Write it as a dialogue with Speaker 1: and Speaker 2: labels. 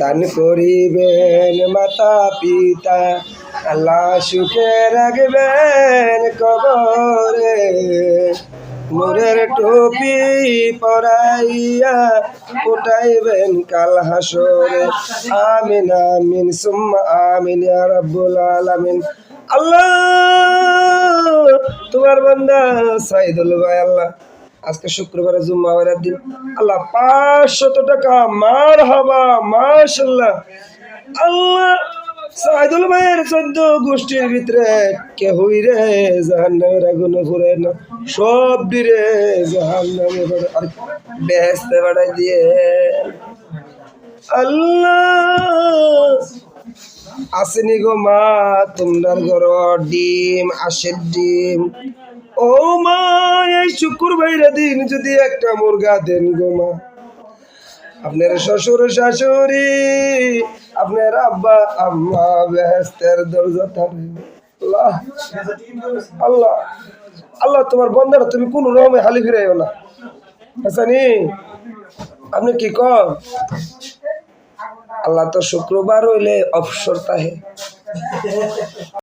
Speaker 1: দান করিবেন মাতা পিতা আল্লাহ সুখে রাখবেন কবরে নূরের টুপি পরাইয়া উঠাইবেন কাল হাসরে আমিন আমিন সুম্মা আমিন ইয়া আলামিন আল্লাহ তোমার বান্দা সাইদুল ভাই আল্লাহ আজকে শুক্রবারে জুম্মাবারের দিন। আল্লাহ পাঁচশত টাকা, মার হাবা মাশাল্লাহ আল্লাহ সাইদুল ভাইয়ের চোদ্দ গোষ্ঠীর ভিতরে কেহই রে জাহান নামের আগুনে ঘুরে না। সব দিরে জাহান নামে আর বেহেস্তে বাড়াই দিয়ে। আল্লাহ আসেনি গো মা তোমরার ঘর ডিম, আশের ডিম। ও মা, এই শুকুর ভাইরা দিন যদি একটা মুরগা দেন গো মা। আপনার শ্বশুর, শাশুড়ি, আপনার আব্বা, আম্মা, বেহেস্তের দরজা থাকে আল্লাহ আল্লাহ আল্লাহ, তোমার বন্ধারা তুমি কোন রকমে হালি ফিরাইও না। আপনি কি কর আল্লাহ তো শুক্রবার হইলে অবসর তাহে